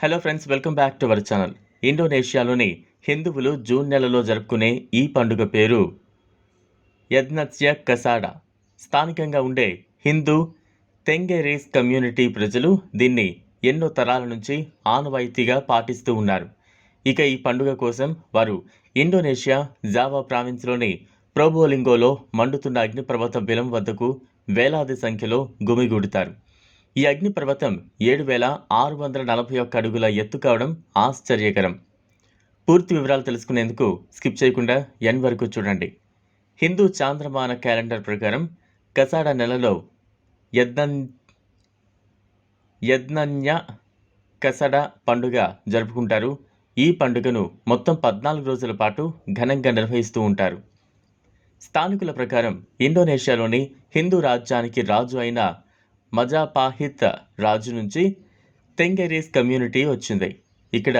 Hello friends welcome back to our channel ఇండోనేషియాలోని హిందువులు June నెలలో జరుపుకునే ఈ పండుగ పేరు యజ్ఞత్య కసాడా. స్థానికంగా ఉండే హిందూ తెంగెరీస్ కమ్యూనిటీ ప్రజలు దీన్ని ఎన్నో తరాల నుంచి ఆనవాయితీగా పాటిస్తూ ఉన్నారు. ఇక ఈ పండుగ కోసం వారు ఇండోనేషియా జావా ప్రావిన్స్లోని ప్రోబోలింగోలో మండుతున్న అగ్నిపర్వత బిలం వద్దకు వేలాది సంఖ్యలో గుమిగూడుతారు. ఈ అగ్నిపర్వతం ఏడు వేల ఆరు వందల నలభై ఒక్క అడుగుల ఎత్తు కావడం ఆశ్చర్యకరం. పూర్తి వివరాలు తెలుసుకునేందుకు స్కిప్ చేయకుండా ఎన్ వరకు చూడండి. హిందూ చాంద్రమాన క్యాలెండర్ ప్రకారం కసాడ నెలలో యజ్ఞ యజ్ఞన్య కసడ పండుగ జరుపుకుంటారు. ఈ పండుగను మొత్తం పద్నాలుగు రోజుల పాటు ఘనంగా నిర్వహిస్తూ ఉంటారు. స్థానికుల ప్రకారం ఇండోనేషియాలోని హిందూ రాజ్యానికి రాజు అయిన మజాపాహిత్ రాజు నుంచి తెంగెరీస్ కమ్యూనిటీ వచ్చింది. ఇక్కడ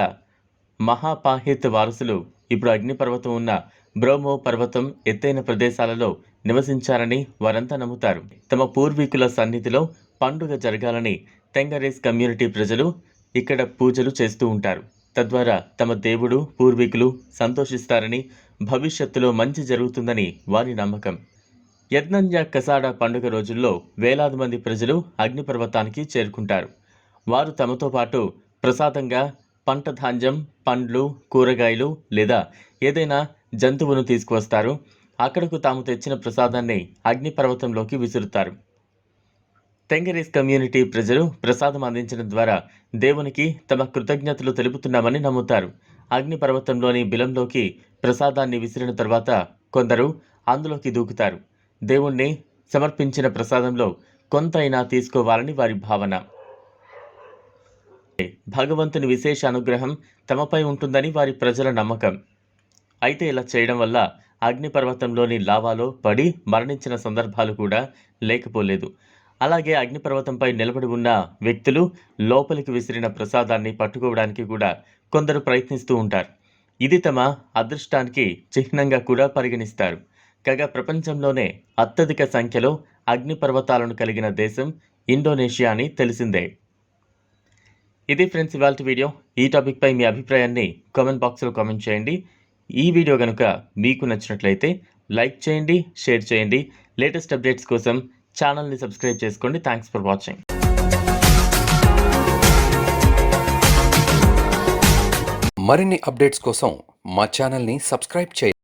మహాపాహిత్ వారసులు ఇప్పుడు అగ్నిపర్వతం ఉన్న బ్రోమో పర్వతం ఎత్తైన ప్రదేశాలలో నివసించారని వారంతా నమ్ముతారు. తమ పూర్వీకుల సన్నిధిలో పండుగ జరగాలని తెంగరేస్ కమ్యూనిటీ ప్రజలు ఇక్కడ పూజలు చేస్తూ ఉంటారు. తద్వారా తమ దేవుడు పూర్వీకులు సంతోషిస్తారని భవిష్యత్తులో మంచి జరుగుతుందని వారి నమ్మకం. యజ్ఞంజ కసాడ పండుగ రోజుల్లో వేలాది మంది ప్రజలు అగ్నిపర్వతానికి చేరుకుంటారు. వారు తమతో పాటు ప్రసాదంగా పంట ధాన్యం పండ్లు కూరగాయలు లేదా ఏదైనా జంతువును తీసుకువస్తారు. అక్కడకు తాము తెచ్చిన ప్రసాదాన్ని అగ్నిపర్వతంలోకి విసురుతారు. తెంగరీస్ కమ్యూనిటీ ప్రజలు ప్రసాదం అందించడం ద్వారా దేవునికి తమ కృతజ్ఞతలు తెలుపుతున్నామని నమ్ముతారు. అగ్నిపర్వతంలోని బిలంలోకి ప్రసాదాన్ని విసిరిన తర్వాత కొందరు అందులోకి దూకుతారు. దేవుణ్ణి సమర్పించిన ప్రసాదంలో కొంత అయినా తీసుకోవాలని వారి భావన. భగవంతుని విశేష అనుగ్రహం తమపై ఉంటుందని వారి ప్రజల నమ్మకం. అయితే ఇలా చేయడం వల్ల అగ్నిపర్వతంలోని లావాలో పడి మరణించిన సందర్భాలు కూడా లేకపోలేదు. అలాగే అగ్నిపర్వతంపై నిలబడి ఉన్న వ్యక్తులు లోపలికి విసిరిన ప్రసాదాన్ని పట్టుకోవడానికి కూడా కొందరు ప్రయత్నిస్తూ ఉంటారు. ఇది తమ అదృష్టానికి చిహ్నంగా కూడా పరిగణిస్తారు. కాగా ప్రపంచంలోనే అత్యధిక సంఖ్యలో అగ్నిపర్వతాలను కలిగిన దేశం ఇండోనేషియా అని తెలిసిందే. ఇది ఫ్రెండ్స్ ఇవాళ వీడియో. ఈ టాపిక్పై మీ అభిప్రాయాన్ని కామెంట్ బాక్స్లో కామెంట్ చేయండి. ఈ వీడియో కనుక మీకు నచ్చినట్లయితే లైక్ చేయండి షేర్ చేయండి. లేటెస్ట్ అప్డేట్స్ కోసం ఛానల్ని సబ్స్క్రైబ్ చేసుకోండి. Thanks for watching. మరిన్ని అప్డేట్స్ కోసం మా ఛానల్ని సబ్స్క్రైబ్ చేయండి.